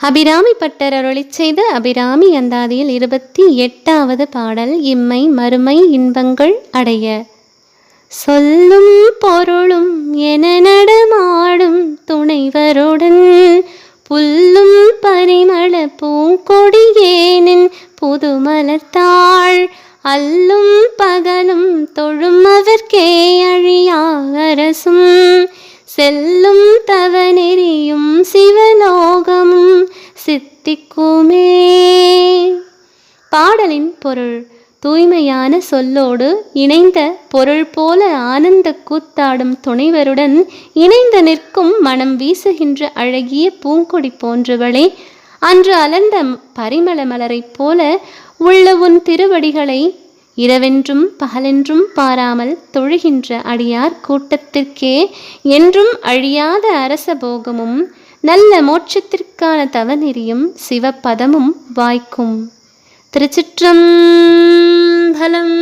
Abirami butter அருளி செய்த அபிராமி அந்தாதியில் இருபத்தி எட்டாவது பாடல் இம்மை மறுமை இன்பங்கள் அடைய. சொல்லும் பொருளும் என நடமாடும் துணைவருடன் புல்லும் பரிமள பூங்கொடியேனின் புதுமலத்தாள் அல்லும் பகலும் தொழும் அவர்க்கே அழியா அரசும். செல்லும் தவநெறியும் சிவலோகம் சித்திக்குமே. பாடலின் பொருள் தூய்மையான சொல்லோடு இணைந்த பொருள் போல ஆனந்த கூத்தாடும் துணைவருடன் இணைந்து நிற்கும் மனம் வீசுகின்ற அழகிய பூங்கொடி போன்றவளே அன்று அலர்ந்த பரிமள மலரைப் போல உள்ள உன் திருவடிகளை இரவென்றும் பகலென்றும் பாராமல் தொழுகின்ற அடியார் கூட்டத்திற்கே என்றும் அழியாத அரச போகமும் நல்ல மோட்சத்திற்கான தவநெறியும் சிவப்பதமும் வாய்க்கும். திருச்சிற்றம்பலம்